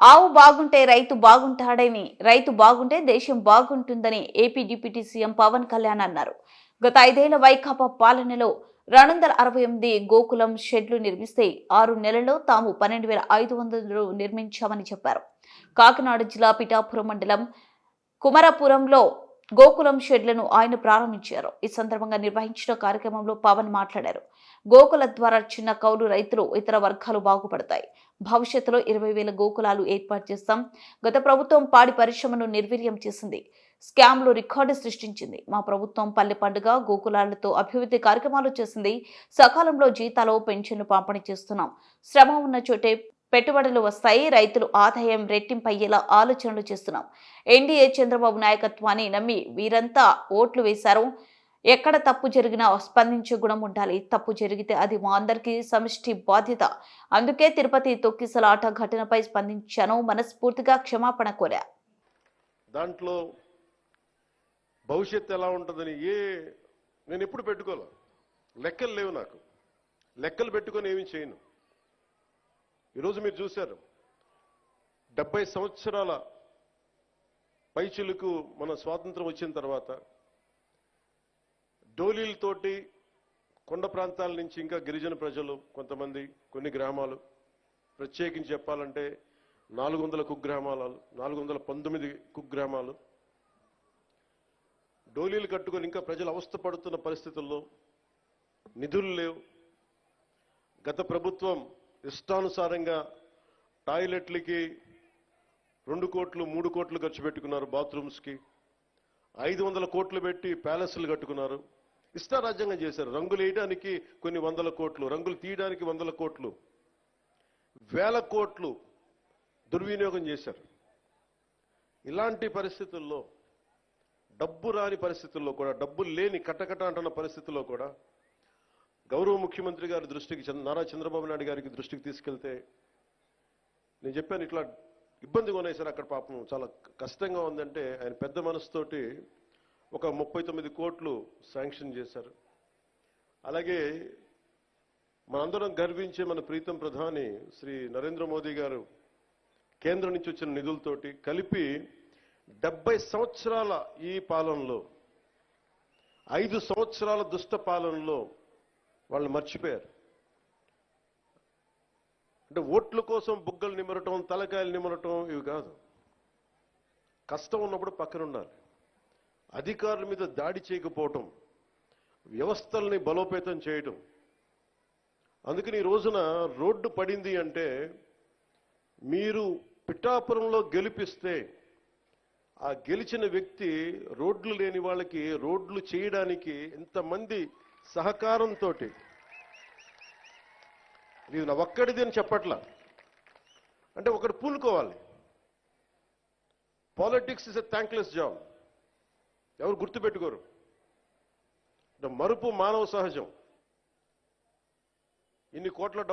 ఆవు బాగుంటే రైతు బాగుంటాడని రైతు బాగుంటే దేశం బాగుంటుందని AP deputy CM Pawan Kalyan అన్నారు. గత ఐదేళ్ళ వైకాపా పాలనలో రెండు వందల అరవై ఎనిమిది గోకులం షెడ్లు నిర్మిస్తే ఆరు నెలల్లో తాము పన్నెండు వేల ఐదు వందలు నిర్మించామని చెప్పారు. కాకినాడ జిల్లా పిఠాపురం మండలం కుమరపురంలో గోకులం షెడ్లను ఆయన ప్రారంభించారు. ఈ సందర్భంగా నిర్వహించిన కార్యక్రమంలో పవన్ మాట్లాడారు. గోకుల ద్వారా చిన్న కౌలు రైతులు ఇతర వర్గాలు బాగుపడతాయి. భవిష్యత్తులో ఇరవై వేల గోకులాలు ఏర్పాటు చేస్తాం. గత ప్రభుత్వం పాడి పరిశ్రమను నిర్వీర్యం చేసింది. స్కామ్లు రికార్డు సృష్టించింది. మా ప్రభుత్వం పల్లె పండుగ గోకులాలతో అభివృద్ధి కార్యక్రమాలు చేసింది. సకాలంలో జీతాలు పెన్షన్లు పంపిణీ చేస్తున్నాం. శ్రమ ఉన్న చోటే పెట్టుబడులు వస్తాయి రైతులు ఆదాయం రెట్టింపయ్యేలా ఆలోచనలు చేస్తున్నాం. ఎన్డీఏ చంద్రబాబు నాయకత్వాన్ని నమ్మి వీరంతా ఓట్లు వేశారు. ఎక్కడ తప్పు జరిగినా స్పందించే గుణం ఉండాలి. తప్పు జరిగితే అది మా అందరికీ సమిష్టి బాధ్యత. అందుకే తిరుపతి తొక్కిసలాట ఘటనపై స్పందించాను. మనస్ఫూర్తిగా క్షమాపణ కోరా. దాంట్లో భవిష్యత్తు ఎలా ఉంటుందని ఏ నేను ఎప్పుడు పెట్టుకోలే. లెక్కలు లేవు నాకు. లెక్కలు పెట్టుకొని ఏమి చేయను. ఈరోజు మీరు చూశారు. డెబ్బై సంవత్సరాల పైచిలకు మన స్వాతంత్రం వచ్చిన తర్వాత డోలీలతోటి కొండ ప్రాంతాల నుంచి ఇంకా గిరిజన ప్రజలు కొంతమంది కొన్ని గ్రామాలు ప్రత్యేకించి చెప్పాలంటే నాలుగు వందల కుగ్రామాలు నాలుగు వందల పంతొమ్మిది కుగ్రామాలు. డోలీలు కట్టుకొని ఇంకా ప్రజలు అవస్థ పడుతున్న పరిస్థితుల్లో నిధులు లేవు. గత ప్రభుత్వం ఇష్టానుసారంగా టాయిలెట్లకి రెండు కోట్లు మూడు కోట్లు ఖర్చు పెట్టుకున్నారు బాత్రూమ్స్కి. ఐదు వందల కోట్లు పెట్టి ప్యాలెస్లు కట్టుకున్నారు. ఇష్టారాజ్యంగా చేశారు. రంగులు వేయడానికి కొన్ని వందల కోట్లు రంగులు తీయడానికి వందల కోట్లు. వేల కోట్లు దుర్వినియోగం చేశారు. ఇలాంటి పరిస్థితుల్లో డబ్బు రాని పరిస్థితుల్లో కూడా డబ్బు లేని కటకట అంటున్న పరిస్థితుల్లో కూడా గౌరవ ముఖ్యమంత్రి గారి దృష్టికి చంద్ర- నారా చంద్రబాబు నాయుడు గారికి దృష్టికి తీసుకెళ్తే నేను చెప్పాను ఇట్లా ఇబ్బందిగా ఉన్నాయి సార్ అక్కడ పాపం. చాలా కష్టంగా ఉందంటే ఆయన పెద్ద మనసుతోటి ఒక ముప్పై తొమ్మిది కోట్లు శాంక్షన్ చేశారు. అలాగే మనందరం గర్వించే మన ప్రీతం ప్రధాని శ్రీ నరేంద్ర మోదీ గారు కేంద్రం నుంచి వచ్చిన నిధులతోటి కలిపి డెబ్బై సంవత్సరాల ఈ పాలనలో ఐదు సంవత్సరాల దుష్ట పాలనలో వాళ్ళు మర్చిపోయారు. అంటే ఓట్ల కోసం బుగ్గలు నిమరటం తలకాయలు నిమరటం ఇవి కాదు. కష్టం ఉన్నప్పుడు పక్కన ఉండాలి. అధికారుల మీద దాడి చేయకపోవటం వ్యవస్థల్ని బలోపేతం చేయటం. అందుకని ఈ రోజున రోడ్డు పడింది అంటే మీరు పిఠాపురంలో గెలిపిస్తే ఆ గెలిచిన వ్యక్తి రోడ్లు లేని వాళ్ళకి రోడ్లు చేయడానికి ఎంతమంది సహకారంతో ఇది నా ఒక్కడిది అని చెప్పట్లా. అంటే ఒకటి పూనుకోవాలి. Politics is a thankless job ఎవరు గుర్తుపెట్టుకోరు? మరుపు మానవ సహజం. ఇన్ని కోట్ల డబ్బు